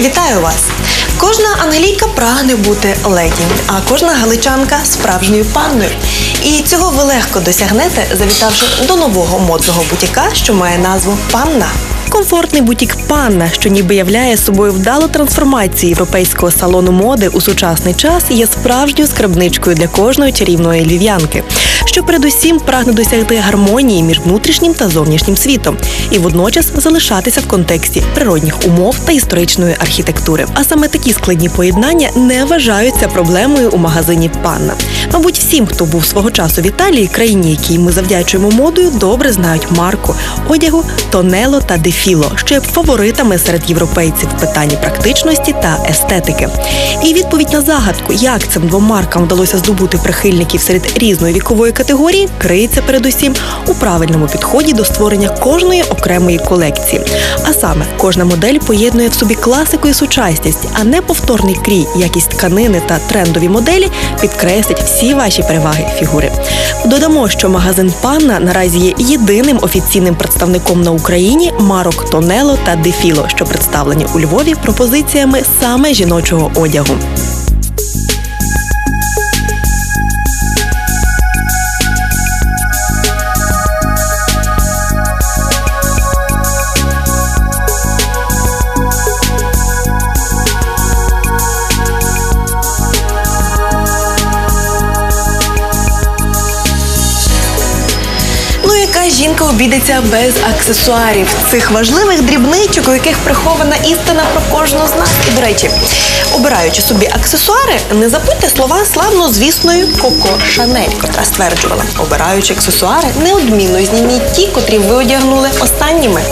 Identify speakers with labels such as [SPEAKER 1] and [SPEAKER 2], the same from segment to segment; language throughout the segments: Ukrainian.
[SPEAKER 1] Вітаю вас! Кожна англійка прагне бути леді, а кожна галичанка справжньою панною. І цього ви легко досягнете, завітавши до нового модного бутіка, що має назву Панна. Комфортний бутік Панна, що ніби являє собою вдалу трансформацію європейського салону моди у сучасний час, є справжньою скарбничкою для кожної чарівної львів'янки, що передусім прагне досягти гармонії між внутрішнім та зовнішнім світом і водночас залишатися в контексті природних умов та історичної архітектури. А саме такі складні поєднання не вважаються проблемою у магазині Панна. Мабуть, всім, хто був свого часу в Італії, країні, якій ми завдячуємо модою, добре знають марку одягу Тонело та Дефіло, що є фаворитами серед європейців в питанні практичності та естетики. І відповідь на загадку, як цим двом маркам вдалося здобути прихильників серед різної вікової категорії, криється передусім у правильному підході до створення кожної окремої колекції. А саме кожна модель поєднує в собі класику і сучасність, а не повторний крій, якість тканини та трендові моделі підкреслять всі ваші переваги фігури. Додамо, що магазин Панна наразі є єдиним офіційним представником на Україні марок Тонело та Дефіло, що представлені у Львові пропозиціями саме жіночого одягу. Жінка обійдеться без аксесуарів, цих важливих дрібничок, у яких прихована істина про кожну з нас. І, до речі, обираючи собі аксесуари, не забудьте слова славно звісної Коко Шанель, котра стверджувала, обираючи аксесуари, неодмінно зніміть ті, котрі ви одягнули останніми.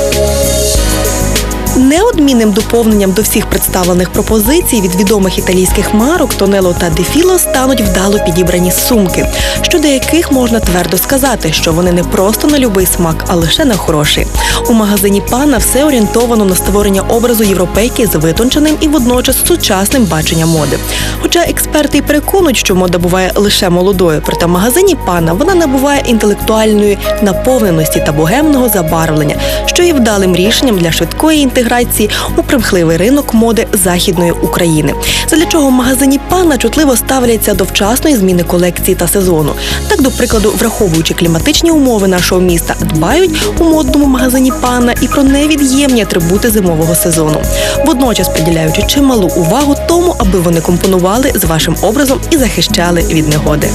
[SPEAKER 1] Неодмінним доповненням до всіх представлених пропозицій від відомих італійських марок Тонело та Дефіло стануть вдало підібрані сумки, щодо яких можна твердо сказати, що вони не просто на любий смак, а лише на хороший. У магазині пана все орієнтовано на створення образу європейки з витонченим і водночас сучасним баченням моди. Хоча експерти й переконують, що мода буває лише молодою, проте в магазині пана вона набуває інтелектуальної наповненості та богемного забарвлення, що є вдалим рішенням для швидкої інтеграції у примхливий ринок моди західної України. Задля чого в магазині пана чутливо ставляться до вчасної зміни колекції та сезону. Так, до прикладу, враховуючи кліматичні умови нашого міста, дбають у модному магазині пана і про невід'ємні атрибути зимового сезону, водночас приділяючи чималу увагу тому, аби вони компонували з вашим образом і захищали від негоди.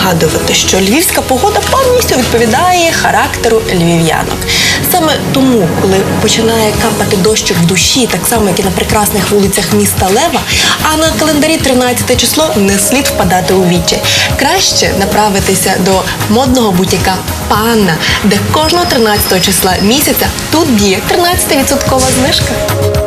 [SPEAKER 1] Нагадувати, що львівська погода повністю відповідає характеру львів'янок. Саме тому, коли починає капати дощик в душі, так само як і на прекрасних вулицях міста Лева, а на календарі 13 число не слід впадати у вічі. Краще направитися до модного бутіка Панна, де кожного 13 числа місяця тут діє 13% знижка.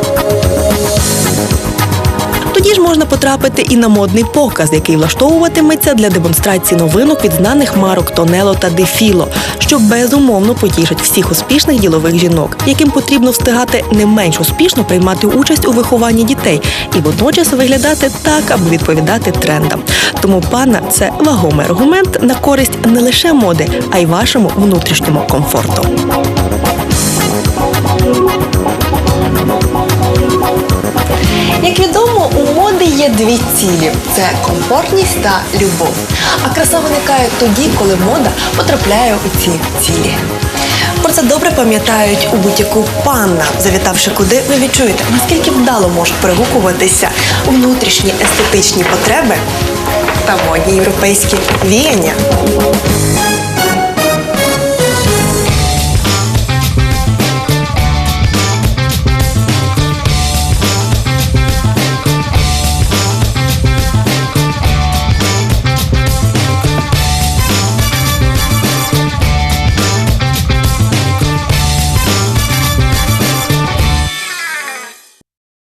[SPEAKER 1] Можна потрапити і на модний показ, який влаштовуватиметься для демонстрації новинок від знаних марок Тонело та Дефіло, що безумовно потішить всіх успішних ділових жінок, яким потрібно встигати не менш успішно приймати участь у вихованні дітей і водночас виглядати так, аби відповідати трендам. Тому пана це вагомий аргумент на користь не лише моди, а й вашому внутрішньому комфорту. Дві цілі: це комфортність та любов. А краса виникає тоді, коли мода потрапляє у ці цілі. Про це добре пам'ятають у бутіку панна, завітавши куди, ви відчуєте, наскільки вдало можуть перегукуватися внутрішні естетичні потреби та модні європейські віяння.